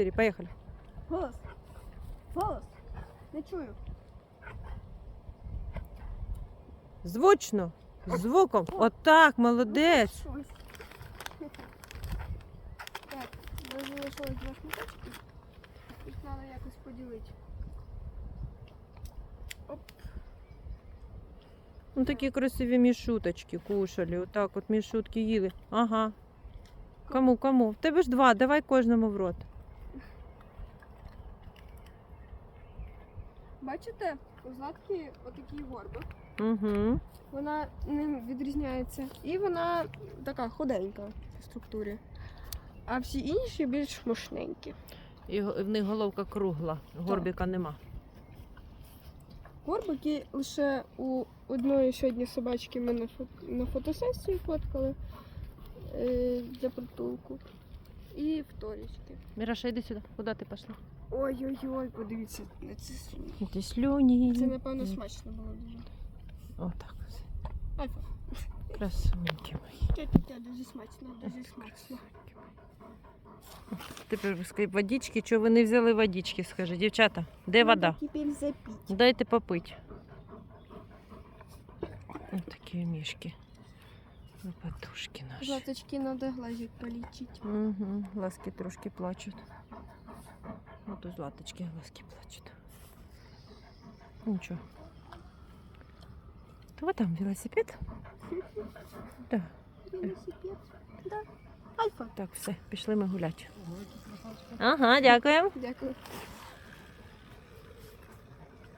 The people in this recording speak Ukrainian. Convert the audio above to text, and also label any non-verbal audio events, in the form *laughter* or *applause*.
4, поїхали. Голос. Голос. Не чую. Звучно. Звуком. Отак, молодець. Так, *laughs* у залишилось два шматочки. Їх треба якось поділити. Оп. Ну такі красиві мішуточки кушали. Отак от мішутки їли. Ага. Кому, кому? В тебе ж два, давай кожному в рот. Бачите, у Златки отакий горбик. Угу. Вона ним відрізняється. І вона така худенька по структурі. А всі інші більш мощненькі. І в них головка кругла, горбіка нема. Горбики лише у одної сьогодні собачки ми на, фото, на фотосесії фоткали е, для притулку. І в Торічки. Міраша, йди сюди. Куди ти пішла? Ой-ой-ой, подивіться на ці слюні. Ті слюні. Це, напевно, смачно було дуже. Отак. Альфа. Красуньки мої. Дуже смачно, дуже смачно. Тепер скажи, водички, чого ви не взяли водички, скажи, дівчата, де вода? Тепер запіть. Дайте попити. Ось такі мішки. Лопатушки наші. Златочки надо глазик полічити. Угу. Глазки трошки плачуть. От у златочки глазки плачуть. Нічого. Вот там велосипед? Да. Велосипед. Да. Альфа. Так, все, пішли ми гуляти. Ага, дякуємо. Дякую.